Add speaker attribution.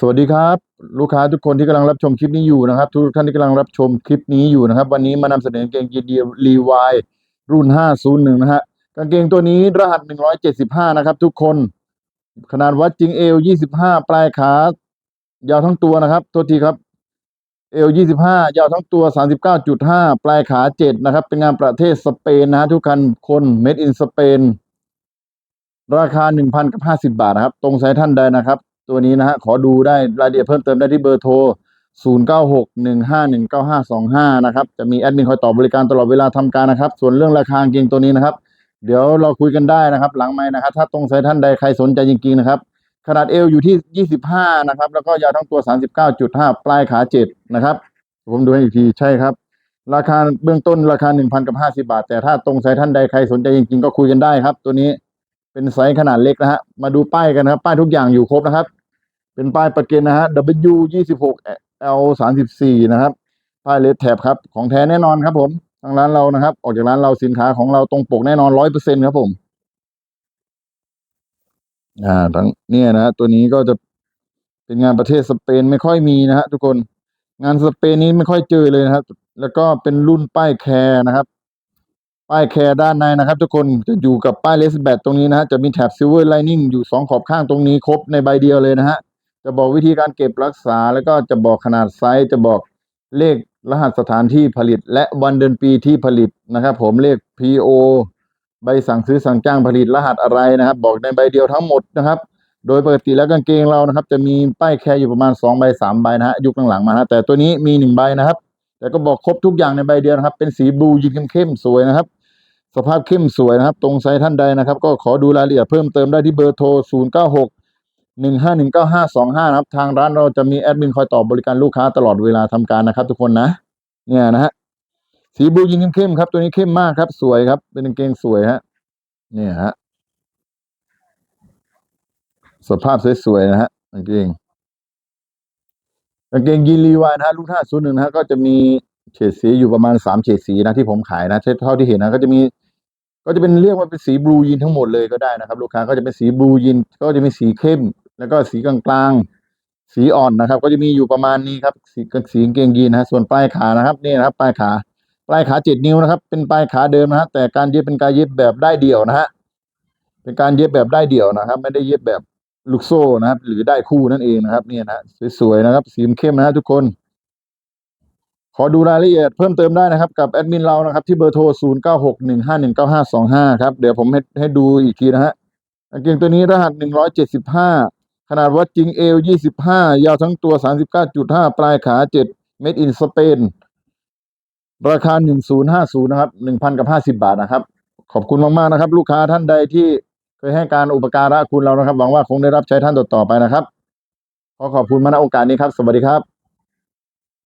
Speaker 1: สวัสดีครับ ลูกค้าทุกคนที่กำลังรับชมคลิปนี้อยู่นะครับ ทุกท่านที่กำลังรับชมคลิปนี้อยู่นะครับ วันนี้มานำเสนอกางเกงยีนดีรีวายรุ่น 501 นะฮะกางเกงตัวนี้รหัส 175 นะครับ ทุกคน ขนาดวัดจริงเอว 25 ปลายขายาวทั้งตัวนะครับโทษทีครับ เอว 25 ยาวทั้งตัว 39.5 ปลายขา 7 นะครับ เป็นงานประเทศสเปนนะฮะทุกคนคน made in สเปนราคา 1,000กับ50 บาทนะครับ ตรงไซส์ท่านใดนะครับ ตัวนี้นะฮะขอดูได้รายละเอียดเพิ่มเติมได้ที่เบอร์โทร 0961519525 นะครับ จะมีแอดมินคอยตอบบริการตลอดเวลาทำการนะครับ ส่วนเรื่องราคากางเกงตัวนี้นะครับ เดี๋ยวเราคุยกันได้นะครับ หลังไม้นะครับ ถ้าตรงไซส์ท่านใดใครสนใจจริงๆนะครับ ขนาดเอวอยู่ที่ 25 นะครับ แล้วก็ยาวทั้งตัว 39.5 ปลายขา 7 นะครับ ผมดูให้อีกทีใช่ครับ ราคาเบื้องต้นราคา 1,000กับ50 บาท แต่ถ้าตรงไซส์ท่านใดใครสนใจจริงๆ ก็คุยกันได้ครับ ตัวนี้เป็นไซส์ขนาดเล็กนะฮะ มาดูป้ายกันนะครับ ป้ายทุกอย่างอยู่ครบนะครับ เป็นป้ายประเกันนะฮะ W 26 L 34นะครับ ป้ายเลดแท็บครับ ของแท้แน่นอนครับผม ทางร้านเรานะครับ ออกจากร้านเราสินค้าของเราตรงปกแน่นอนร้อยเปอร์เซ็นครับผม อ่าทั้งเนี่ยนะฮะตัวนี้ก็จะเป็นงานประเทศสเปนไม่ค่อยมีนะฮะทุกคน งานสเปนนี้ไม่ค่อยเจอเลยนะครับ แล้วก็เป็นรุ่นป้ายแคร์นะครับป้ายแคร์ด้านในนะครับ ทุกคนจะอยู่กับป้ายเลสแบตตรงนี้นะฮะจะมีแถบซิลเวอร์ไลนิ่งอยู่สองขอบข้างตรงนี้ครบในใบเดียวเลยนะฮะ จะบอกวิธีการเก็บรักษา แล้วก็จะบอกขนาดไซส์จะบอกเลขรหัสสถานที่ผลิต และวันเดือนปีที่ผลิตนะครับ ผมเลข PO ใบสั่งซื้อสั่งจ้างผลิตรหัสอะไรนะครับ บอกในใบเดียวทั้งหมดนะครับ โดยปกติแล้วกางเกงเรานะครับ จะมีป้ายแคร์อยู่ประมาณสองใบสามใบนะฮะยุคหลังๆมานะแต่ตัวนี้มีหนึ่งใบนะครับ แต่ก็บอกครบทุกอย่างในใบเดียวนะครับ เป็นสีบลูยิงเข้มๆสวยนะครับ สภาพเข้มสวยนะครับ ตรงไซส์ท่านใดนะครับ ก็ขอดูรายละเอียดเพิ่มเติมได้ที่เบอร์โทร 0 1 5 1 9 5 2 5นะครับ ทางร้านเราจะมีแอดมินคอยตอบบริการลูกค้าตลอดเวลาทำการนะครับ ทุกคนนะ เนี่ยนะฮะสีบลูยิงเข้มๆครับ ตัวนี้เข้มมากครับ สวยครับ เป็นกางเกงสวยฮะ เนี่ยฮะ สภาพสวยๆนะฮะกางเกงกางเกงยีนรีวายนะฮะรุ่นห้าศูนย์หนึ่งนะฮะก็จะมีเฉดสีอยู่ประมาณสามเฉดสีนะที่ผมขายนะเท่าที่เห็นนะก็จะมี ก็จะเป็นเรียกว่าเป็นสีบลูยีนทั้งหมดเลยก็ได้นะครับ ลูกค้าก็จะเป็นสีบลูยีนก็จะมีสีเข้ม แล้วก็สีกลางๆ สีอ่อนนะครับ ก็จะมีอยู่ประมาณนี้ครับ สีสีกางเกงยีนนะฮะส่วนปลายขานะครับนี่นะครับ ปลายขาปลายขาเจ็ดนิ้วนะครับ เป็นปลายขาเดิมนะฮะแต่การเย็บเป็นการเย็บแบบได้เดี่ยวนะฮะเป็นการเย็บแบบได้เดี่ยวนะครับ ไม่ได้เย็บแบบลูกโซ่นะครับ หรือได้คู่นั่นเองนะครับเนี่ยนะสวยๆนะครับ สีเข้มนะฮะทุกคน ขอดูรายละเอียดเพิ่มเติมได้นะครับ กับแอดมินเรานะครับ ที่เบอร์โทร 0 9 6 1 5 1 9 5 2 5 ครับ เดี๋ยวผมให้ให้ดูอีกทีนะฮะกางเกงตัวนี้รหัส175 ขนาดวัดจริงเอว 25 ยาวทั้งตัว 39.5 ปลายขา 7 เมตรอินสเปน ราคา 1050 นะครับ 1,000 กับ 50 บาทนะครับ ขอบคุณมาก ๆ นะครับ ลูกค้าท่านใดที่เคยให้การอุปการะคุณเรานะครับ หวังว่าคงได้รับใช้ท่านต่อๆไปนะครับ ขอขอบคุณมาณโอกาสนี้ครับ สวัสดีครับ